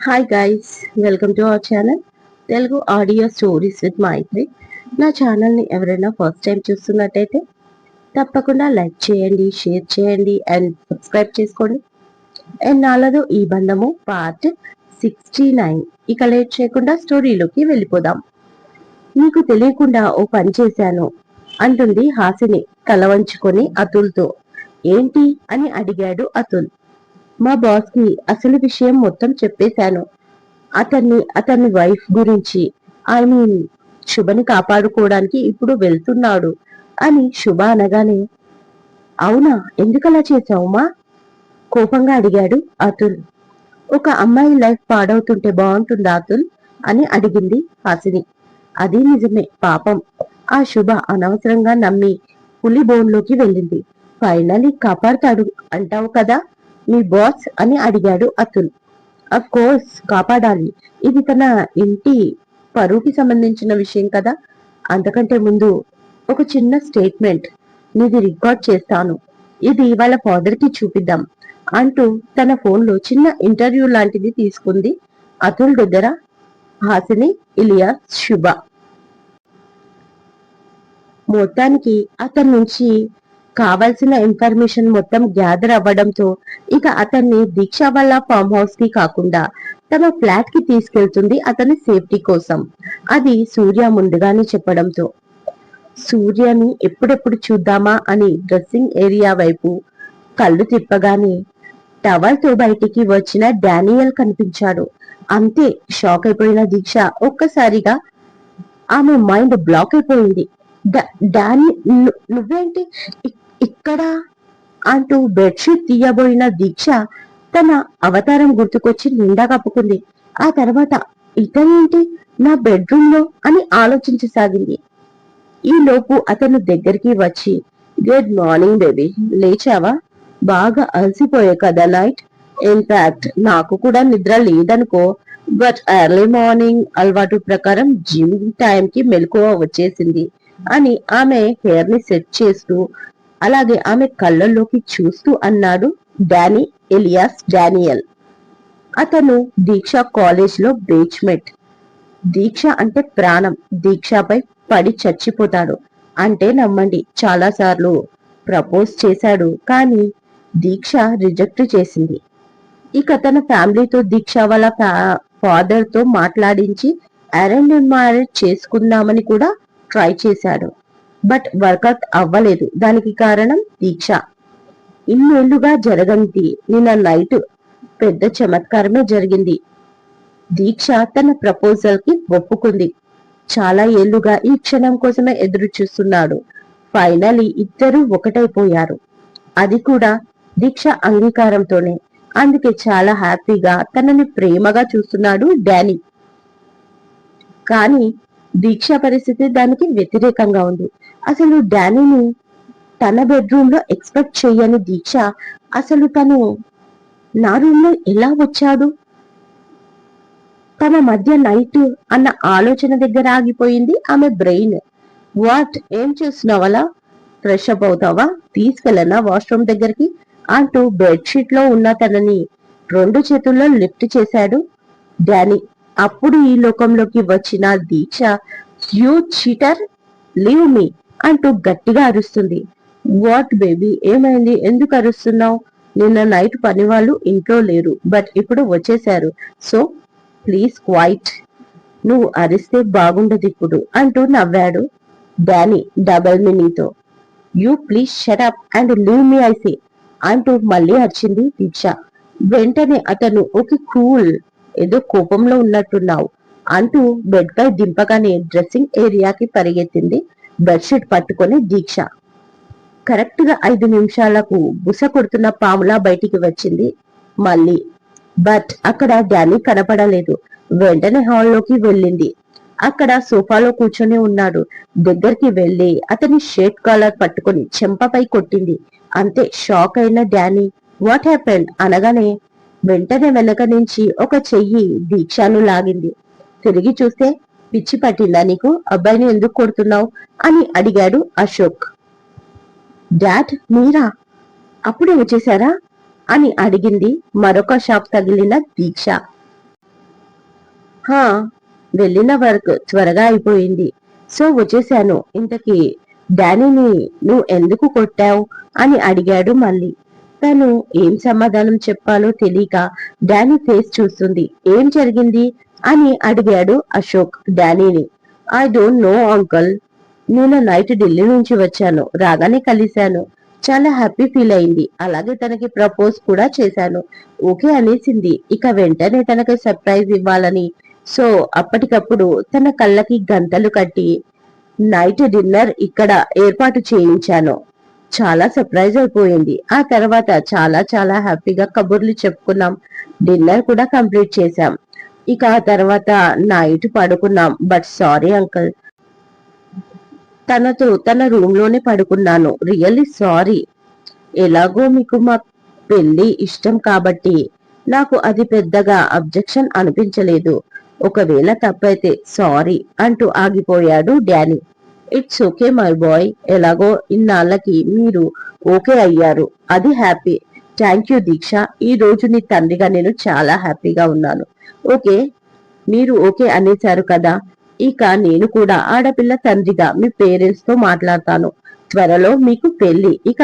Hi guys welcome to our channel Telugu audio stories with Maitri నా ఛానల్ని ఎవరైనా first time చూస్తున్నట్టయితే తప్పకుండా లైక్ చేయండి షేర్ చేయండి అండ్ సబ్స్క్రైబ్ చేసుకోండి. అండ్ నాలదో ఈ బంధము పార్ట్ సిక్స్టీ నైన్ ఇక లేట్ చేయకుండా స్టోరీలోకి వెళ్ళిపోదాం. నీకు తెలియకుండా ఓ పని చేశాను అంటుంది హాసిని తల వంచుకొని అతుల్తో. ఏంటి అని అడిగాడు అతుల్. మా బాస్కి అసలు విషయం మొత్తం చెప్పేశాను. అతన్ని అతని వైఫ్ గురించి ఐ మీన్ శుభని కాపాడుకోవడానికి ఇప్పుడు వెళ్తున్నాడు అని శుభ అనగానే అవునా ఎందుకలా చేశావుమా కోపంగా అడిగాడు అతుల్. ఒక అమ్మాయి లైఫ్ పాడవుతుంటే బాగుంటుందా అతుల్? అని అడిగింది హాసిని. అది నిజమే పాపం. ఆ శుభ అనవసరంగా నమ్మి పులి బోన్లోకి వెళ్ళింది. ఫైనలీ కాపాడుతాడు అంటావు కదా మీ బాస్ అని అడిగాడు అతుల్. అఫ్ కోర్స్ కాపాడాలి. ఇది తన ఇంటి పరువుకి సంబంధించిన విషయం కదా? అంతకంటే ముందు ఒక చిన్న స్టేట్మెంట్ నీది రికార్డ్ చేస్తాను. ఇది వాళ్ళ ఫాదర్కి చూపిద్దాం అంటూ తన ఫోన్లో చిన్న ఇంటర్వ్యూ లాంటిది తీసుకుంది అతుల్ దగ్గర హాసిని ఇలియా శుభ. మొత్తానికి అతని నుంచి కావాల్సిన ఇన్ఫర్మేషన్ మొత్తం గ్యాదర్ అవ్వడంతో ఇక అతన్ని దీక్ష వల్ల ఫామ్ హౌస్కి కాకుండా తమ ఫ్లాట్కి తీసుకెళ్తుంది అతని సేఫ్టీ కోసం. అది సూర్య ముందుగానే చెప్పడంతో. సూర్యని ఎప్పుడెప్పుడు చూద్దామా అని డ్రెస్సింగ్ ఏరియా వైపు కళ్ళు తిప్పగానే టవల్తో బయటికి వచ్చిన డానియల్ కనిపించాడు. అంతే షాక్ అయిపోయిన దీక్ష ఒక్కసారిగా ఆమె మైండ్ బ్లాక్ అయిపోయింది. డాని నువ్వేంటి ఇక్కడ అంటూ బెడ్షీట్ తీయబోయిన దీక్ష తన అవతారం గుర్తుకొచ్చి నిండా కప్పుకుంది. ఆ తర్వాత ఇతనేంటి నా బెడ్రూమ్లో అని ఆలోచించసాగింది. ఈ లోపు అతను దగ్గరికి వచ్చి గుడ్ మార్నింగ్ బేబీ లేచావా? బాగా అలసిపోయే కదా నైట్? ఇన్ఫాక్ట్ నాకు కూడా నిద్ర లేదనుకో బట్ ఎర్లీ మార్నింగ్ అలవాటు ప్రకారం జిమ్ టైం కి మెలకువ వచ్చేసింది అని ఆమె హెయిర్ని సెట్ చేస్తూ అలాగే ఆమె కళ్ళల్లోకి చూస్తూ అన్నాడు డానీ ఎలియాస్ డానియల్. అతను దీక్ష కాలేజ్లో బేచ్మెంట్ దీక్ష అంటే ప్రాణం. దీక్షపై పడి చచ్చిపోతాడు. అంటే నమ్మండి చాలాసార్లు ప్రపోజ్ చేశాడు. కానీ దీక్ష రిజెక్ట్ చేసింది. ఇక తన ఫ్యామిలీతో దీక్ష వాళ్ళ ఫాదర్తో మాట్లాడించి అరేంజ్ మ్యారేజ్ చేసుకుందామని కూడా ట్రై చేశాడు. బట్ వర్కౌట్ అవ్వలేదు. దానికి కారణం దీక్ష. ఇన్నేళ్ళుగా జరగంది నిన్న నైట్ పెద్ద చమత్కారమే జరిగింది. దీక్ష తన ప్రపోజల్కి ఒప్పుకుంది. చాలా ఏళ్ళుగా ఈ క్షణం కోసమే ఎదురు చూస్తున్నాడు ఫైనలీ ఇద్దరు ఒకటైపోయారు. అది కూడా దీక్ష అంగీకారంతోనే. అందుకే చాలా హ్యాపీగా తనని ప్రేమగా చూస్తున్నాడు డానీ. కానీ దీక్ష పరిస్థితి దానికి వ్యతిరేకంగా ఉంది. అసలు డానీని తన బెడ్రూమ్లో ఎక్స్పెక్ట్ చేయని దీక్ష అసలు తను నా రూమ్లో ఎలా వచ్చాడు? తన మధ్య నైట్ అన్న ఆలోచన దగ్గర ఆగిపోయింది ఆమె బ్రెయిన్. వాట్? ఏం చేస్తున్నావలా ఫ్రెష్ అప్ అవుతావా? తీసుకెళ్ళనా వాష్రూమ్ దగ్గరికి? అంటూ బెడ్షీట్లో ఉన్న తనని రెండు చేతుల్లో లిఫ్ట్ చేశాడు డానీ. అప్పుడు ఈ లోకంలోకి వచ్చిన Diksha you cheater leave me. అంటూ గట్టిగా అరుస్తుంది. వాట్ బేబీ ఏమైంది? ఎందుకు అరుస్తున్నావు? నిన్న నైట్ పని వాళ్ళు ఇంట్లో లేరు బట్ ఇప్పుడు వచ్చేశారు. So please quiet. నువ్వు అరిస్తే బాగుండదు ఇప్పుడు అంటూ నవ్వాడు డానీ డబల్ మినీతో you please shut up and leave me I say అంటూ మళ్ళీ అరిచింది దీక్ష. వెంటనే అతను ఒక కూల్ ఏదో కోపంలో ఉన్నట్టున్నావు అంటూ బెడ్ పై దింపగానే డ్రెస్సింగ్ ఏరియాకి పరిగెత్తింది. బెడ్షీట్ పట్టుకొని దీక్ష. కరెక్ట్గా ఐదు నిమిషాలకు బుస కొడుతున్న పాములా బయటికి వచ్చింది. మళ్ళీ బట్ అక్కడ డానీ కనపడలేదు. వెంటనే హాల్లోకి వెళ్ళింది. అక్కడ సోఫాలో కూర్చొని ఉన్నాడు. దగ్గరికి వెళ్ళి అతని షర్ట్ కాలర్ పట్టుకొని చెంపపై కొట్టింది. అంతే షాక్ అయిన డానీ వాట్ హ్యాపెండ్? అనగానే వెంటనే వెనక నుంచి ఒక చెయ్యి దీక్షను లాగింది. తిరిగి చూస్తే పిచ్చి పట్టిందా నీకు? అబ్బాయిని ఎందుకు కొడుతున్నావు? అని అడిగాడు అశోక్. డాడ్ మీరా? అప్పుడే వచ్చేసారా అని అడిగింది మరొక షాప్ తగిలిన దీక్ష. హా వెళ్ళిన వర్క్ త్వరగా అయిపోయింది. సో వచ్చేసాను ఇంతకీ డానీని నువ్వు ఎందుకు కొట్టావు? అని అడిగాడు మళ్ళీ. తను ఏం సమాధానం చెప్పాలో తెలియక డానీ ఫేస్ చూస్తుంది. ఏం జరిగింది? అని అడిగాడు అశోక్ డానీని ఐ డోంట్ నో అంకల్. నేను నైట్ ఢిల్లీ నుంచి వచ్చాను. రాగానే కలిశాను. చాలా హ్యాపీ ఫీల్ అయింది. అలాగే తనకి ప్రపోజ్ కూడా చేశాను. ఓకే అనేసింది. ఇక వెంటనే తనకి సర్ప్రైజ్ ఇవ్వాలని. సో అప్పటికప్పుడు తన కళ్ళకి గంతలు కట్టి నైట్ డిన్నర్ ఇక్కడ ఏర్పాటు చేయించాను. చాలా సర్ప్రైజ్ అయిపోయింది. ఆ తర్వాత చాలా చాలా హ్యాపీగా కబుర్లు చెప్పుకున్నాం. డిన్నర్ కూడా కంప్లీట్ చేశాం. ఇక ఆ తర్వాత నైట్ పడుకున్నాం. బట్ సారీ అంకుల్ తనతో తన రూమ్లోనే పడుకున్నాను. రియల్లీ సారీ ఎలాగో మీకు మా పెళ్ళి ఇష్టం కాబట్టి నాకు అది పెద్దగా అబ్జెక్షన్ అనిపించలేదు. ఒకవేళ తప్పైతే సారీ అంటూ ఆగిపోయాడు Danny. It's okay my boy ఎలాగో ఇన్నాళ్ళకి మీరు ఓకే అయ్యారు. అది హ్యాపీ థ్యాంక్ యూ దీక్ష. ఈ రోజు నీ తండ్రిగా నేను చాలా హ్యాపీగా ఉన్నాను. ఓకే మీరు ఓకే అనేశారు కదా. ఇక నేను కూడా ఆడపిల్ల తండ్రిగా మీ పేరెంట్స్తో మాట్లాడతాను. త్వరలో మీకు పెళ్ళి ఇక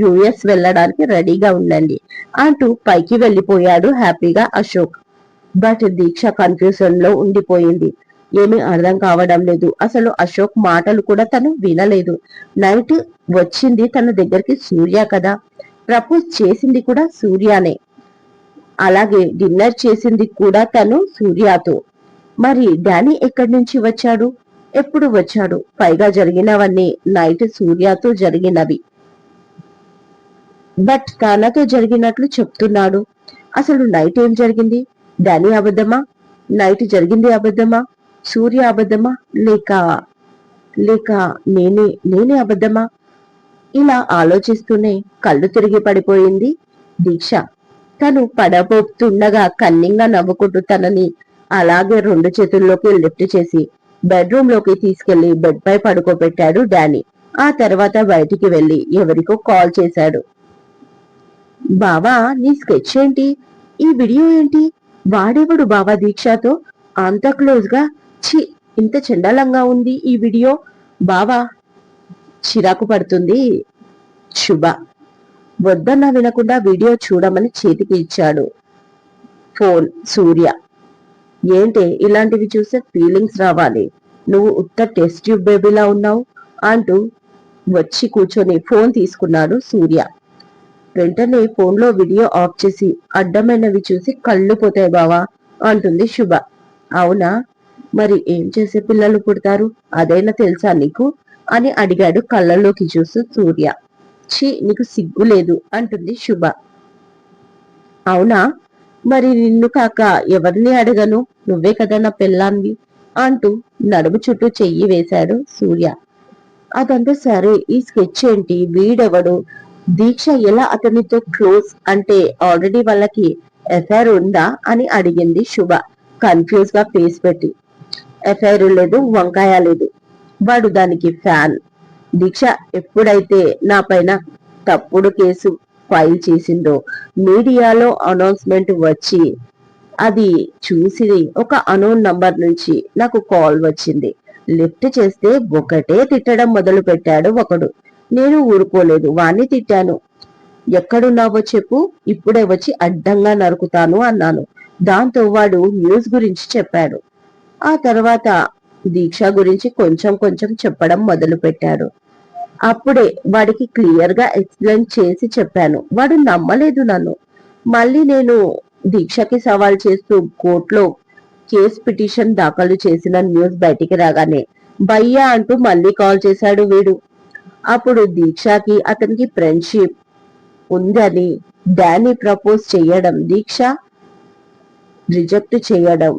యుఎస్ వెళ్ళడానికి రెడీగా ఉండండి అంటూ పైకి వెళ్ళిపోయాడు హ్యాపీగా అశోక్. బట్ దీక్ష కన్ఫ్యూజన్లో ఉండిపోయింది. ఏమీ అర్థం కావడం లేదు. అసలు అశోక్ మాటలు కూడా తను వినలేదు. నైట్ వచ్చింది తన దగ్గరికి సూర్య కదా. ప్రపోజ్ చేసింది కూడా సూర్యనే. అలాగే డిన్నర్ చేసింది కూడా తను సూర్యతో. మరి డానీ ఎక్కడి నుంచి వచ్చాడు? ఎప్పుడు వచ్చాడు? పైగా జరిగినవన్నీ నైట్ సూర్యతో జరిగినవి. బట్ తనతో జరిగినట్లు చెప్తున్నాడు. అసలు నైట్ ఏం జరిగింది? డానీ అబద్ధమా? నైట్ జరిగింది అబద్ధమా? సూర్య అబద్ధమా? లేక లేక నేనే నేనే అబద్ధమా? ఇలా ఆలోచిస్తూనే కళ్ళు తిరిగి పడిపోయింది దీక్ష. తను పడబోతుండగా కన్నింగా నవ్వుకుంటూ తనని అలాగే రెండు చేతుల్లోకి లిఫ్ట్ చేసి బెడ్రూమ్లోకి తీసుకెళ్ళి బెడ్ పై పడుకోబెట్టాడు డానీ. ఆ తర్వాత బయటికి వెళ్ళి ఎవరికో కాల్ చేశాడు. బావా నీ స్కెచ్ ఏంటి? ఈ వీడియో ఏంటి? వాడేవుడు బావా దీక్షతో? అంత క్లోజ్గా చి ఇంత చండాలంగా ఉంది ఈ వీడియో. బావా చిరాకు పడుతుంది. శుభ. వద్దన్నా వినకుండా వీడియో చూడమని చేతికి ఇచ్చాడు. ఫోన్ సూర్య. ఏంటి ఇలాంటివి చూస్తే ఫీలింగ్స్ రావాలి. నువ్వు ఉత్త టెస్ట్ ట్యూబ్ బేబీలా ఉన్నావు అంటూ వచ్చి కూర్చొని ఫోన్ తీసుకున్నాడు సూర్య. వెంటనే ఫోన్లో వీడియో ఆఫ్ చేసి అడ్డమైనవి చూసి కళ్ళు పోతాయి బావా అంటుంది శుభ. అవునా? మరి ఏం చేసే పిల్లలు పుడతారు? అదైనా తెలుసా నీకు? అని అడిగాడు కళ్ళలోకి చూస్తూ సూర్య. ఛీ నీకు సిగ్గు లేదు అంటుంది శుభ. అవునా? మరి నిన్ను కాక ఎవరిని అడగను? నువ్వే కదా నా పెళ్ళాన్వి అంటూ నడుము చుట్టూ చెయ్యి వేశాడు సూర్య. అదంతా సరే ఈ స్కెచ్ ఏంటి? వీడెవడు? దీక్ష ఎలా అతనితో క్లోజ్ అంటే ఆల్రెడీ వాళ్ళకి ఎఫ్ఐఆర్ ఉందా అని అడిగింది శుభ. కన్ఫ్యూజ్గా ఫేస్ పెట్టి. ఎఫ్ఐఆర్ లేదు వంకాయ లేదు. వాడు దానికి ఫ్యాన్. దీక్ష ఎప్పుడైతే నా పైన తప్పుడు కేసు ఫైల్ చేసిందో మీడియాలో అనౌన్స్మెంట్ వచ్చి అది చూసి ఒక అనోన్ నంబర్ నుంచి నాకు కాల్ వచ్చింది. లిఫ్ట్ చేస్తే ఒకటే తిట్టడం మొదలు పెట్టాడు ఒకడు. నేను ఊరుకోలేదు వాణ్ణి తిట్టాను. ఎక్కడున్నావో చెప్పు ఇప్పుడే వచ్చి అడ్డంగా నరుకుతాను అన్నాను. దాంతో వాడు న్యూస్ గురించి చెప్పాడు. ఆ తర్వాత దీక్ష గురించి కొంచెం కొంచెం చెప్పడం మొదలు పెట్టాడు అప్పుడే వాడికి క్లియర్గా ఎక్స్ప్లెయిన్ చేసి చెప్పాను. వాడు నమ్మలేదు నన్ను. మళ్ళీ నేను దీక్షకి సవాల్ చేస్తూ కోర్టులో కేస్ పిటిషన్ దాఖలు చేసిన న్యూస్ బయటికి రాగానే భయ్యా అంటూ మళ్ళీ కాల్ చేశాడు వీడు. అప్పుడు దీక్షకి అతనికి ఫ్రెండ్షిప్ ఉందని డానీ ప్రపోజ్ చేయడం దీక్ష రిజెక్ట్ చేయడం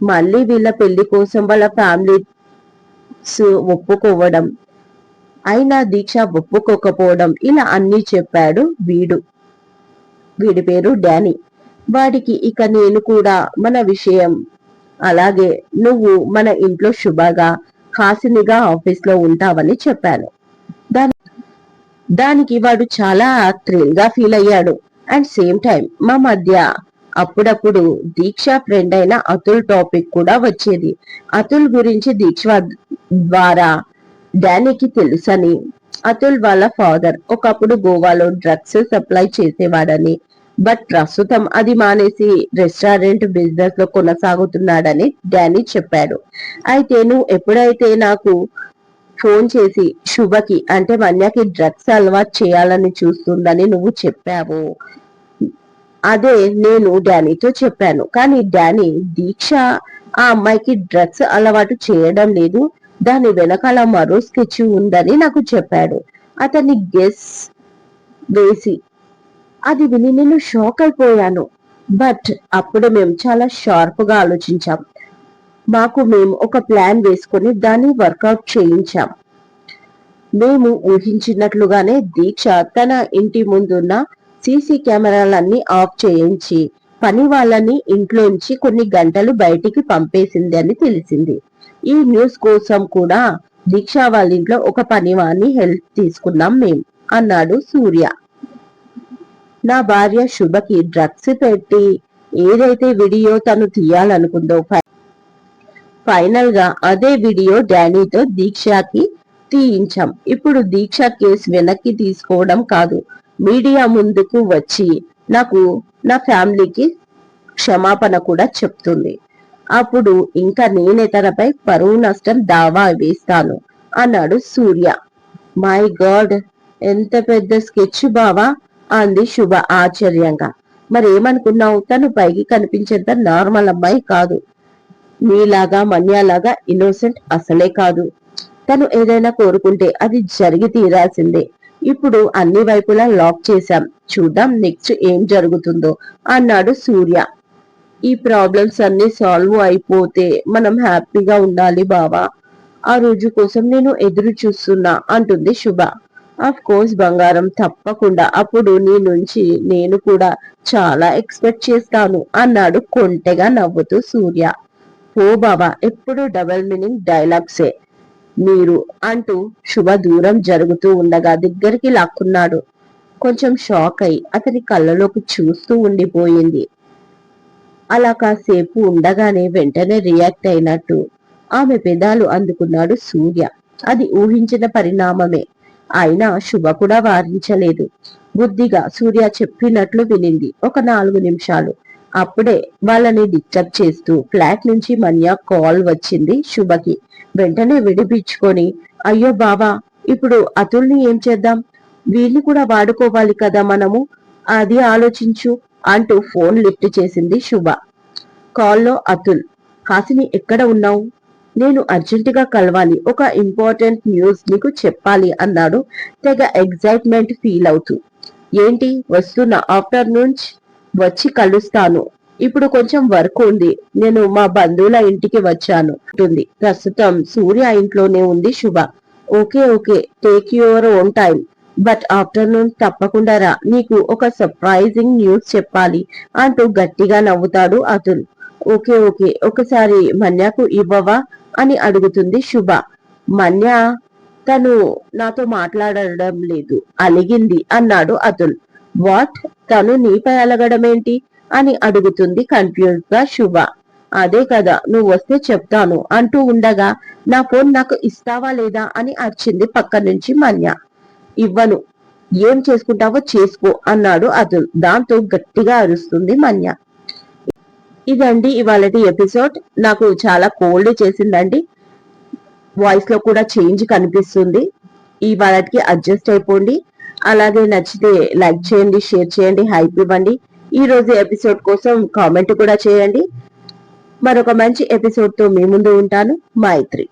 మళ్ళీ వీళ్ళ పెళ్ళి కోసం వాళ్ళ ఫ్యామిలీస్ ఒప్పుకోవడం. అయినా దీక్ష ఒప్పుకోకపోవడం ఇలా అన్ని చెప్పాడు వీడు. వీడి పేరు డానీ. వాడికి ఇక నేను కూడా మన విషయం. అలాగే నువ్వు మన ఇంట్లో శుభగా హాసినిగా ఆఫీస్లో ఉంటావని చెప్పాను. దాని దానికి వాడు చాలా థ్రిల్గా ఫీల్ అయ్యాడు. అండ్ సేమ్ టైం మా మధ్య అప్పుడప్పుడు దీక్ష ఫ్రెండ్ అయిన అతుల్ టాపిక్ కూడా వచ్చేది. అతుల్ గురించి దీక్ష ద్వారా డానీకి తెలుసని అతుల్ వాళ్ళ ఫాదర్ ఒకప్పుడు గోవాలో డ్రగ్స్ సప్లై చేసేవాడని బట్ ప్రస్తుతం అది మానేసి రెస్టారెంట్ బిజినెస్లో కొనసాగుతున్నాడని డానీ చెప్పాడు. అయితే నువ్వు ఎప్పుడైతే నాకు ఫోన్ చేసి శుభకి అంటే మన్యకి డ్రగ్స్ అలవాటు చేయాలని చూస్తుందని నువ్వు చెప్పావు అదే నేను డానీతో చెప్పాను. కానీ డానీ దీక్ష ఆ అమ్మాయికి డ్రగ్స్ అలవాటు చేయడం లేదు. దాని వెనకాల మరో స్కెచ్ ఉందని నాకు చెప్పాడు. అతన్ని గెస్ వేసి అది విని నేను షాక్ అయిపోయాను. బట్ అప్పుడు మేము చాలా షార్ప్గా ఆలోచించాం. మాకు మేము ఒక ప్లాన్ వేసుకొని దాన్ని వర్కౌట్ చేయించాం. మేము ఊహించినట్లుగానే దీక్ష తన ఇంటి ముందున్న సీసీ కెమెరాలన్నీ ఆఫ్ చేయించి పని వాళ్ళని ఇంట్లోంచి కొన్ని గంటలు బయటికి పంపేసింది అని తెలిసింది. ఈ న్యూస్ కోసం కూడా దీక్ష వాళ్ళ ఇంట్లో ఒక పనివాణ్ణి హెల్ప్ తీసుకున్నాం మేం అన్నాడు సూర్య. నా భార్య శుభకి డ్రగ్స్ పెట్టి ఏదైతే వీడియో తను తీయాలనుకుందో ఫైనల్గా అదే వీడియో డానీతో దీక్షకి తీయించాం. ఇప్పుడు దీక్ష కేసు వెనక్కి తీసుకోవడం కాదు. మీడియా ముందుకు వచ్చి నాకు నా ఫ్యామిలీకి క్షమాపణ కూడా చెప్తుంది. అప్పుడు ఇంకా నేనే తనపై పరువు నష్టం దావా వేస్తాను అన్నాడు సూర్య. మై గాడ్ ఎంత పెద్ద స్కెచ్ బావా అంది శుభ ఆశ్చర్యంగా. మరేమనుకున్నావు? తను పైకి కనిపించేంత నార్మల్ అమ్మాయి కాదు. మీలాగా మన్యాలాగా ఇన్నోసెంట్ అసలే కాదు. తను ఏదైనా కోరుకుంటే అది జరిగి తీరాల్సిందే. ఇప్పుడు అన్ని వైపులా లాక్ చేశాం. చూద్దాం నెక్స్ట్ ఏం జరుగుతుందో అన్నాడు సూర్య. ఈ ప్రాబ్లమ్స్ అన్ని సాల్వ్ అయిపోతే మనం హ్యాపీగా ఉండాలి బావా. ఆ రోజు కోసం నేను ఎదురు చూస్తున్నా అంటుంది శుభ. ఆఫ్ కోర్స్ బంగారం తప్పకుండా అప్పుడు నీ నుంచి నేను కూడా చాలా ఎక్స్పెక్ట్ చేస్తాను అన్నాడు కొంటెగా నవ్వుతూ సూర్య. ఓ బాబా ఎప్పుడు డబల్ మీనింగ్ డైలాగ్సే మీరు అంటూ శుభ దూరం జరుగుతూ ఉండగా దగ్గరికి లాక్కున్నాడు. కొంచెం షాక్ అయి అతని కళ్ళలోకి చూస్తూ ఉండిపోయింది. అలా కాసేపు ఉండగానే వెంటనే రియాక్ట్ అయినట్టు. ఆమె పెదాలు అందుకున్నాడు సూర్య. అది ఊహించిన పరిణామమే. అయినా శుభ కూడా వారించలేదు. బుద్ధిగా సూర్య చెప్పినట్లు వినింది. ఒక నాలుగు నిమిషాలు. అప్పుడే వాళ్ళని డిస్టర్బ్ చేస్తూ ఫ్లాట్ నుంచి మన్యా కాల్ వచ్చింది శుభకి. వెంటనే విడిపించుకొని అయ్యో బావా ఇప్పుడు అతుల్ని ఏం చేద్దాం? వీళ్ళు కూడా వాడుకోవాలి కదా మనము? అది ఆలోచించు అంటూ ఫోన్ లిఫ్ట్ చేసింది శుభ. కాల్లో అతుల్ హాసిని ఎక్కడ ఉన్నావు? నేను అర్జెంటుగా కలవాలి ఒక ఇంపార్టెంట్ న్యూస్ నీకు చెప్పాలి అన్నాడు తెగ ఎగ్జైట్మెంట్ ఫీల్ అవుతూ. ఏంటి వస్తున్న ఆఫ్టర్నూన్ వచ్చి కలుస్తాను. ఇప్పుడు కొంచెం వర్క్ ఉంది. నేను మా బంధువుల ఇంటికి వచ్చాను. ఉంటుంది. ప్రస్తుతం సూర్య ఇంట్లోనే ఉంది Shubha. Okay okay. Take your own time but afternoon తప్పకుండా రా. నీకు ఒక సర్ప్రైజింగ్ న్యూస్ చెప్పాలి అంటూ గట్టిగా నవ్వుతాడు అతుల్. Okay okay. ఒకసారి మన్యాకు ఇవ్వవా అని అడుగుతుంది శుభ. మన్య తను నాతో మాట్లాడడం లేదు. అలిగింది అన్నాడు అతుల్. వాట్? తను నీపై అలగడం ఏంటి అని అడుగుతుంది కన్ఫ్యూజ్గా శుభ అదే కదా నువ్వు వస్తే చెప్తాను అంటూ ఉండగా నా ఫోన్ నాకు ఇస్తావా లేదా అని అరిచింది పక్క నుంచి మన్య. ఇవ్వను. ఏం చేసుకుంటావో చేసుకో అన్నాడు అతుల్. దాంతో గట్టిగా అరుస్తుంది మన్య. ఇదండి ఇవాళ ఎపిసోడ్. నాకు చాలా కోల్డ్ చేసిందండి. వాయిస్లో కూడా చేంజ్ కనిపిస్తుంది. ఇవాళకి అడ్జస్ట్ అయిపోండి. అలాగే నచ్చితే లైక్ చేయండి షేర్ చేయండి హైప్ ఇవ్వండి. ఈ రోజు ఎపిసోడ్ కోసం కామెంట్ కూడా చేయండి. మరొక మంచి ఎపిసోడ్తో మీ ముందు ఉంటాను. మైత్రి.